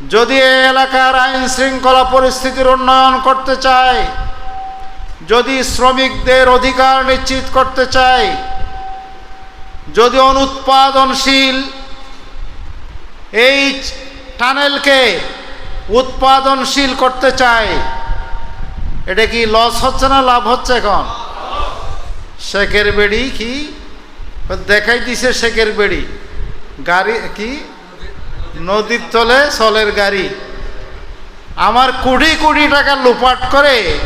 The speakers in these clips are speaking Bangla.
যদি এই এলাকার আইন শৃঙ্খলা পরিস্থিতির উন্নয়ন করতে চায়, যদি শ্রমিকদের অধিকার নিশ্চিত করতে চায়, যদি অনুৎপাদনশীল এই টানেলকে উৎপাদনশীল করতে চায়, এটা কি লস হচ্ছে না লাভ হচ্ছে এখন? শেখের বেড়ি কি? দেখাই দিছে শেখের বেড়ি। গাড়ি কি? নদীর তলে সলের গাড়ি। আমার কোটি কোটি টাকা লুপাট করে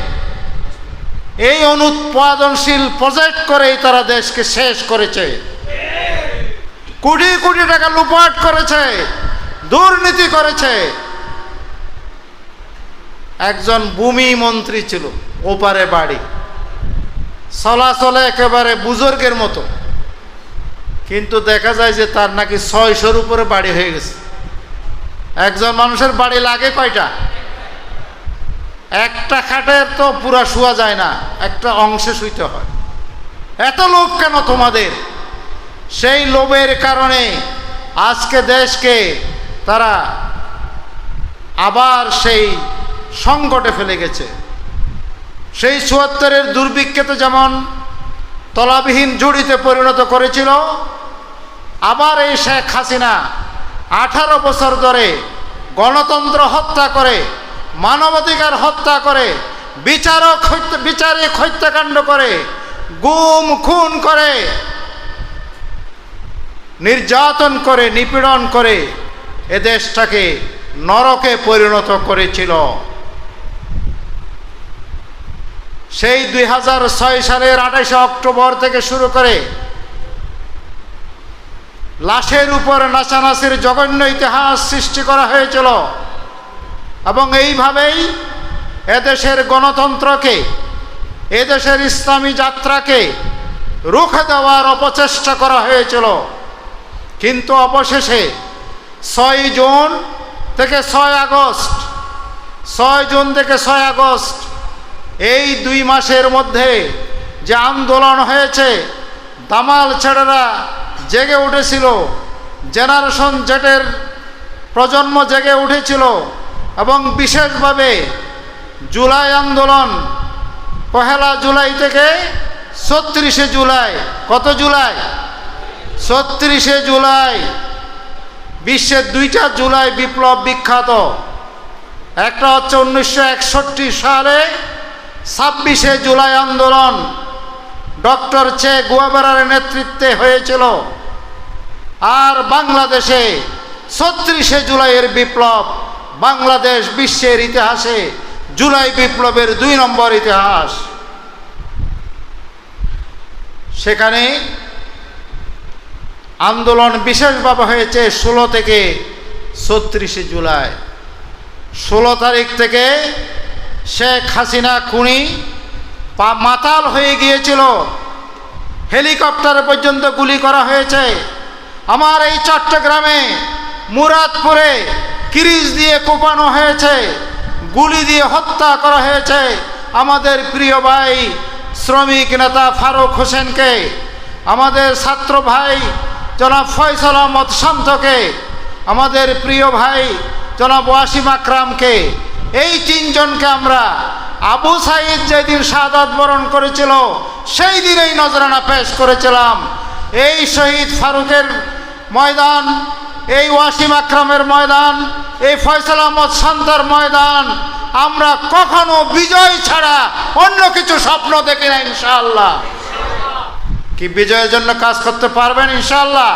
এই অনুৎপাদনশীল প্রজেক্ট করেই তারা দেশকে শেষ করেছে। কোটি কোটি টাকা লুপাট করেছে, দুর্নীতি করেছে। একজন ভূমি মন্ত্রী ছিল, ওপারে বাড়ি। চলাচলে একেবারে বুজুর্গের মতো। কিন্তু দেখা যায় যে তার নাকি ছয়শোর উপরে বাড়ি হয়ে গেছে। একজন মানুষের বাড়ি লাগে কয়টা? একটা খাটের তো পুরা শোয়া যায় না, একটা অংশে শুইতে হয়। এত লোভ কেন তোমাদের? সেই লোভের কারণে আজকে দেশকে তারা আবার সেই সংকটে ফেলে গেছে। সেই চুয়াত্তরের দুর্ভিক্ষতে যেমন তলাবিহীন জুড়িতে পরিণত করেছিল, আবার এই শেখ হাসিনা আঠারো বছর ধরে গণতন্ত্র হত্যা করে, মানবাধিকার হত্যা করে, বিচারক বিচারিক হত্যাকাণ্ড করে, গুম, খুন করে, নির্যাতন করে, নিপীড়ন করে, এ দেশটাকে নরকে পরিণত করেছিল। সেই দুই হাজার ছয় সালের আঠাশে অক্টোবর থেকে শুরু করে লাশের উপর নাচানাচির জঘন্য ইতিহাস সৃষ্টি করা হয়েছিল। এবং এইভাবেই এদেশের গণতন্ত্রকে, এদেশের ইসলামী যাত্রাকে রুখে দেওয়ার অপচেষ্টা করা হয়েছিল। কিন্তু অবশেষে ছয় জুন থেকে ছয় আগস্ট, ছয় জুন থেকে ছয় আগস্ট, এই দুই মাসের মধ্যে যে আন্দোলন হয়েছে দামাল ছেড়েরা জেগে উঠেছিল। জেনারেশন জেটের প্রজন্ম জেগে উঠেছিল এবং বিশেষভাবে জুলাই আন্দোলন পহেলা জুলাই থেকে ছত্রিশে জুলাই, কত জুলাই? ছত্রিশে জুলাই, বিশ্বের দুইটা জুলাই বিপ্লব বিখ্যাত। একটা হচ্ছে উনিশশো একষট্টি সালে ছাব্বিশে জুলাই আন্দোলন। ডক্টর চে গুয়াবেরার নেতৃত্বে হয়েছিল। আর বাংলাদেশে ছত্রিশে জুলাইয়ের বিপ্লব, বাংলাদেশ বিশ্বের ইতিহাসে জুলাই বিপ্লবের দুই নম্বর ইতিহাস। সেখানে আন্দোলন বিশেষভাবে হয়েছে ষোলো থেকে ছত্রিশে জুলাই। ষোলো তারিখ থেকে শেখ হাসিনা খুনি পা মাতাল হয়ে গিয়েছিল। হেলিকপ্টার পর্যন্ত গুলি করা হয়েছে। আমার এই চট্টগ্রামে মুরাদপুরে কিরিজ দিয়ে কোপানো হয়েছে, গুলি দিয়ে হত্যা করা হয়েছে আমাদের প্রিয় ভাই শ্রমিক নেতা ফারুক হোসেনকে, আমাদের ছাত্র ভাই জনাব ফয়সাল আহমদ শান্তকে আমাদের প্রিয় ভাই জনাব ওয়াসিম আকরামকে। এই তিনজনকে আমরা আবু সাইদ যেদিন শাহাদ বরণ করেছিল, সেই দিনেই নজরানা পেশ করেছিলাম। এই শহীদ ফারুকের ময়দান, এই ওয়াসিম আকরামের ময়দান, এই ফয়সাল আহমদ শান্তর ময়দান, আমরা কখনো বিজয় ছাড়া অন্য কিছু স্বপ্ন দেখি না, ইনশাআল্লাহ। কি বিজয়ের জন্য কাজ করতে পারবেন, ইনশাআল্লাহ?